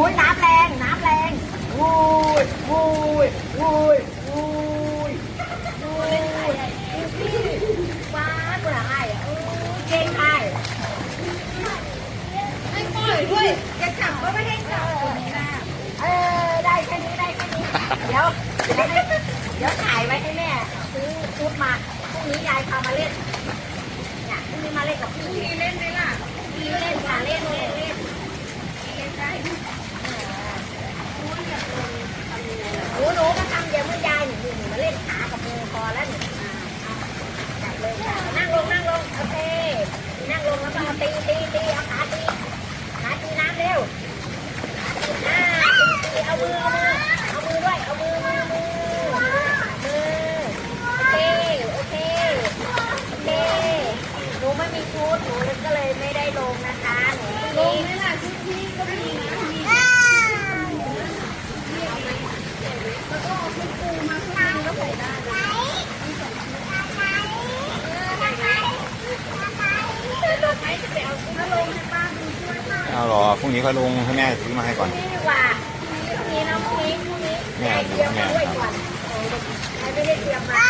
อ้น้ำแรงน้ำแรงวุ้ยวุ้ยวุ้ยวุ้ยวุ้ยว้ากูละไอ้เก่งไอ้ไม่ปล่อยด้วยจะจับก็ไม่ได้จับเออได้แค่นี้ได้แค่นี้เดี๋ยวเดี๋ยวถ่ายไว้ให้แม่ซื้อชุดมาพรุ่งนี้ยายพามาเล่นเนี่ยพรุ่งนี้มาเล่นกับพี่เล่น เอาหรอพรุ่งนี้ก็ลงให้แม่ซื้อมาให้ก่อนนี่ดีกว่าพรุ่งนี้น้องพรุ่งนี้พรุ่งนี้แม่เตรียมมาไว้ก่ไม่ได้เตรียมมา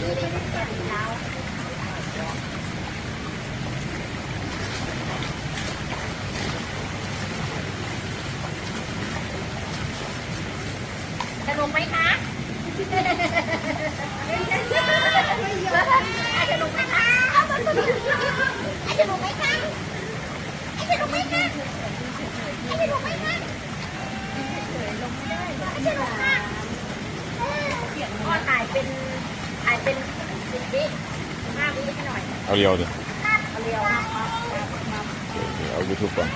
จะลงไหมคะ เอาเรียวดิเอาเรียวเอายูทูบก่อน